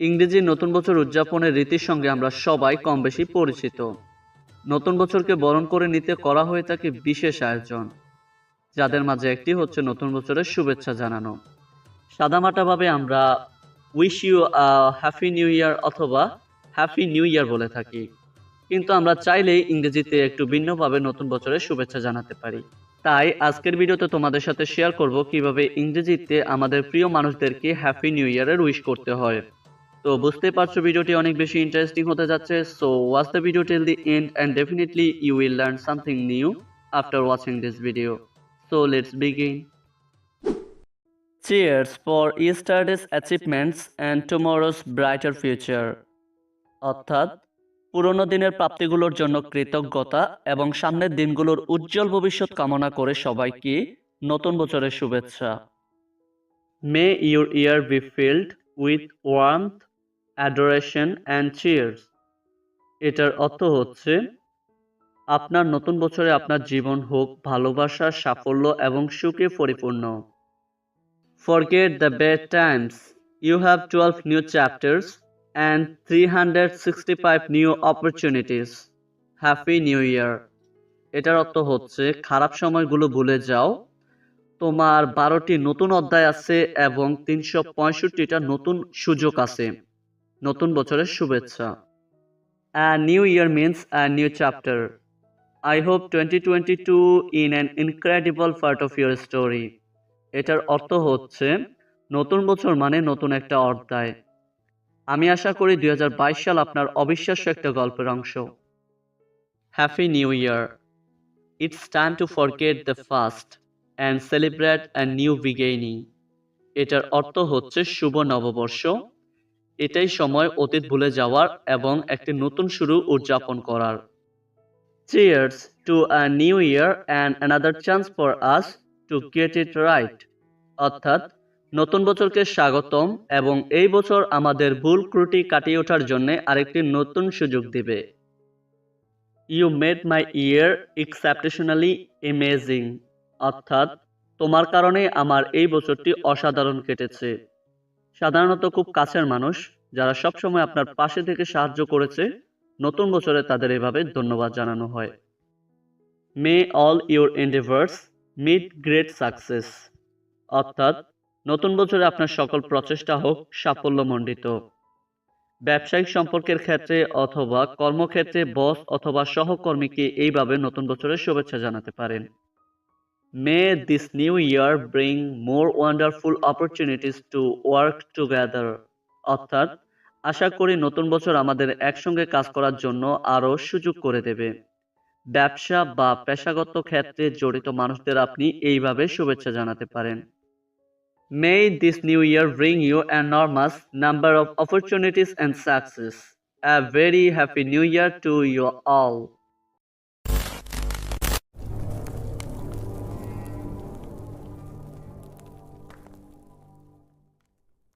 ইংরেজি নতুন বছর উদযাপনের রীতির সঙ্গে আমরা সবাই কম বেশি পরিচিত। নতুন বছরকে বরণ করে নিতে করা হয়ে থাকে বিশেষ আয়োজন। যাদের মাঝে একটি হচ্ছে নতুন বছরের শুভেচ্ছা জানানো। সাদামাটাভাবে আমরা wish you happy new year অথবা হ্যাপি নিউ ইয়ার বলে থাকি। কিন্তু আমরা চাইলেই ইংরেজিতে একটু ভিন্নভাবে নতুন বছরের শুভেচ্ছা জানাতে পারি। তাই আজকের ভিডিওতে তোমাদের সাথে শেয়ার করব কীভাবে ইংরেজিতে আমাদের প্রিয় মানুষদেরকে হ্যাপি নিউ ইয়ারের উইশ করতে হয়। তো বুঝতে পারছ ভিডিওটি অনেক বেশি ইন্টারেস্টিং হতে যাচ্ছে। So watch the video till the end and definitely you will learn something new after watching this video so let's begin Cheers for yesterday's achievements and tomorrow's brighter future. অর্থাৎ পুরনো দিনের প্রাপ্তিগুলোর জন্য কৃতজ্ঞতা এবং সামনের দিনগুলোর উজ্জ্বল ভবিষ্যৎ কামনা করে সবাইকে নতুন বছরের শুভেচ্ছা। May your year be filled with warmth adoration and cheers এটার অর্থ হচ্ছে, আপনার নতুন বছরে আপনার জীবন হোক ভালোবাসা, সাফল্য এবং সুখে পরিপূর্ণ। Forget the bad times you have twelve new have 12 new chapters and 365 new opportunities. Happy New Year. এটার অর্থ হচ্ছে, খারাপ সময়গুলো ভুলে যাও। তোমার বারোটি নতুন অধ্যায় আছে এবং তিনশো পঁয়ষট্টিটা নতুন সুযোগ আছে। নতুন বছরের শুভেচ্ছা। A new year means a new chapter. I hope 2022 in an incredible part of your story. এটার অর্থ হচ্ছে নতুন বছর মানে নতুন একটা অধ্যায়। আমি আশা করি দু হাজার বাইশ সাল আপনার অবিশ্বাস্য একটা গল্পের অংশ। Happy new year it's time to forget the past and celebrate and new beginning এটার অর্থ হচ্ছে শুভ নববর্ষ এটাই সময় অতীত ভুলে যাওয়ার এবং একটি নতুন শুরু উদযাপন করার। Cheers to a new year and another chance for us to get it right অর্থাৎ, নতুন বছরকে স্বাগতম এবং এই বছর আমাদের ভুল ত্রুটি কাটিয়ে ওঠার জন্য আরেকটি নতুন সুযোগ দিবে। You made my year exceptionally amazing অর্থাৎ, তোমার কারণে আমার এই বছরটি অসাধারণ কেটেছে। সাধারণত খুব কাছের মানুষ, যারা সবসময় আপনার পাশে থেকে সাহায্য করেছে। নতুন বছরে তাদের এভাবে ধন্যবাদ জানানো হয়। May all your endeavours meet great success অর্থাৎ, নতুন বছরে আপনার সকল প্রচেষ্টা হোক সাফল্যমণ্ডিত। ব্যবসায়িক সম্পর্কের ক্ষেত্রে অথবা কর্মক্ষেত্রে বস অথবা সহকর্মীকে এইভাবে নতুন বছরের শুভেচ্ছা জানাতে পারেন। May this new year bring more wonderful opportunities to work together অর্থাৎ, আশা করি নতুন বছর আমাদের একসঙ্গে কাজ করার জন্য আরও সুযোগ করে দেবে ব্যবসা বা পেশাগত ক্ষেত্রে জড়িত মানুষদের আপনি এইভাবে শুভেচ্ছা জানাতে পারেন May this new year bring you enormous number of opportunities and success. A very happy new year to you all.